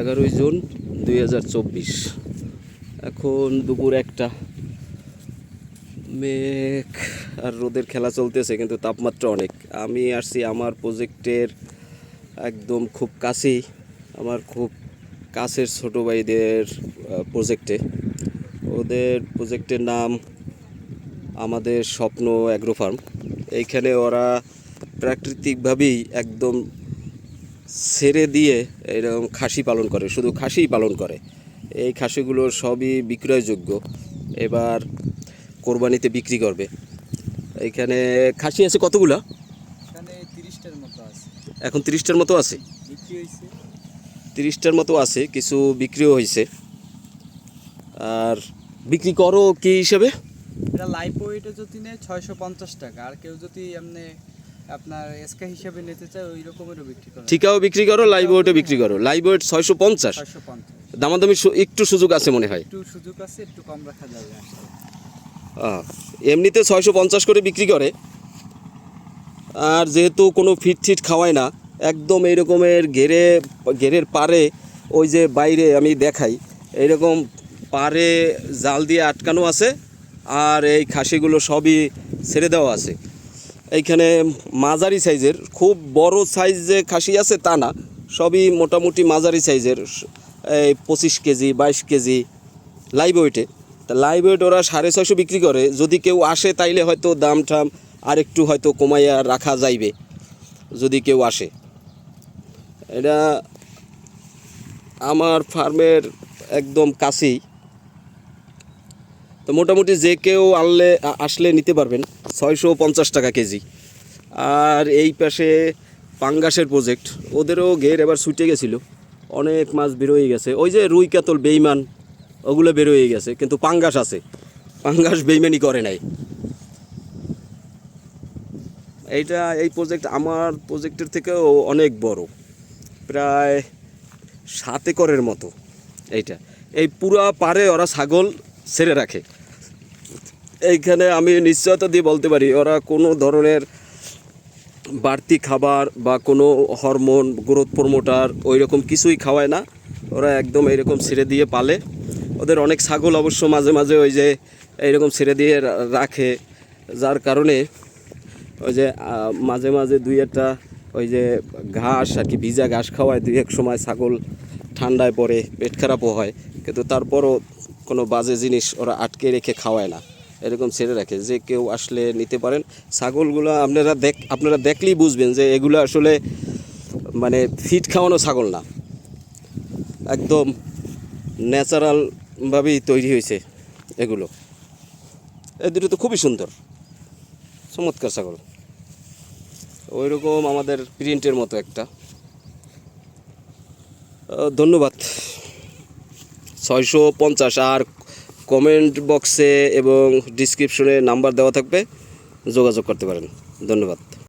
এগারোই জুন দুই হাজার চব্বিশ। এখন দুপুর একটা। মেঘ আর রোদের খেলা চলতেছে, কিন্তু তাপমাত্রা অনেক। আমি আসছি আমার প্রজেক্টের একদম খুব কাছেই, আমার খুব কাছের ছোটো ভাইদের প্রজেক্টে ওদের প্রজেক্টের নাম আমাদের স্বপ্ন অ্যাগ্রো ফার্ম এইখানে ওরা প্রাকৃতিকভাবেই একদম ছেড়ে দিয়ে এরকম খাসি পালন করে শুধু খাসিই পালন করে। এই খাসিগুলো সবই বিক্রয়যোগ্য। এবার কোরবানিতে বিক্রি করবে। এইখানে খাসি আছে কতগুলো? এখানে তিরিশটার মতো আছে। এখন তিরিশটার মতো আছে? বিক্রি হয়েছে। তিরিশটার মতো আছে কিছু বিক্রিও হয়েছে। আর বিক্রি করো কি হিসেবে? এটা লাইফ ওয়েটে যদি নেয় ছয়শো পঞ্চাশ টাকা আর কেউ যদি এমনি আপনার এসকা হিসাবে নিতে চায় ওই রকমেরও বিক্রি করে ঠিকাও বিক্রি করো লাইভ ওয়েটও বিক্রি করো। লাইভ ওয়েট ছয়শো পঞ্চাশ। দামাদামি একটু সুযোগ আছে মনে হয়। একটু সুযোগ আছে একটু কম রাখা যাবে এমনিতে ছয়শো পঞ্চাশ করে বিক্রি করে। আর যেহেতু কোনো ফিট ফিট খাওয়ায় না একদম এই রকমের ঘেরে ঘেরের পারে ওই যে বাইরে আমি দেখাই এইরকম পারে জাল দিয়ে আটকানো আছে আর এই খাসিগুলো সবই ছেড়ে দেওয়া আছে। এইখানে মাঝারি সাইজের, খুব বড় সাইজ যে খাসি আছে তা না, সবই মোটামুটি মাঝারি সাইজের, এই পঁচিশ কেজি, বাইশ কেজি লাইভ ওয়েটে তা লাইভ ওয়েট ওরা সাড়ে ছয়শো বিক্রি করে, যদি কেউ আসে তাইলে হয়তো দাম ঠাম আর একটু হয়তো কমাইয়া রাখা যাইবে, যদি কেউ আসে। এটা আমার ফার্মের একদম কাছেই। তো মোটামুটি যে কেউ আনলে আসলে নিতে পারবেন, ছয়শো পঞ্চাশ টাকা কেজি। আর এই পাশে পাঙ্গাসের প্রজেক্ট ওদেরও ঘের এবার ছুটে গেছিল। অনেক মাছ বেরোয় গেছে। ওই যে রুই কাতল, বেইমান, ওগুলো বেরোয় গেছে, কিন্তু পাঙ্গাস আছে। পাঙ্গাস বেইমানি করে নাই। এইটা এই প্রজেক্ট আমার প্রজেক্টের থেকেও অনেক বড়। প্রায় সাত একরের মতো এইটা। এই পুরা পারে ওরা ছাগল ছেড়ে রাখে। এইখানে আমি নিশ্চয়তা দিয়ে বলতে পারি, ওরা কোনো ধরনের বাড়তি খাবার বা কোনো হরমোন, গ্রোথ প্রমোটার ওই রকম কিছুই খাওয়ায় না। ওরা একদম এইরকম ছেড়ে দিয়ে পালে। ওদের অনেক ছাগল অবশ্য মাঝে মাঝে ওই যে এইরকম ছেড়ে দিয়ে রাখে। যার কারণে ওই যে মাঝে মাঝে দুই একটা ওই যে ঘাস আর কি, ভিজা ঘাস খাওয়ায়, দুই এক সময় ছাগল ঠান্ডায় পড়ে, পেট খারাপও হয়। কিন্তু তারপরও কোনো বাজে জিনিস ওরা আটকে রেখে খাওয়ায় না। এরকম ছেড়ে রাখে যে কেউ আসলে নিতে পারেন। ছাগলগুলো আপনারা দেখ, আপনারা দেখলেই বুঝবেন যে এগুলো আসলে মানে ফিট খাওয়ানো ছাগল না। একদম ন্যাচারালভাবেই তৈরি হয়েছে এগুলো। এই দুটো তো খুবই সুন্দর, চমৎকার ছাগল। ওই রকম আমাদের প্রিন্টের মতো একটা। ধন্যবাদ। ছয়শো পঞ্চাশ আর কমেন্ট বক্সে এবং ডিসক্রিপশনে নাম্বার দেওয়া থাকবে যোগাযোগ করতে পারেন। ধন্যবাদ।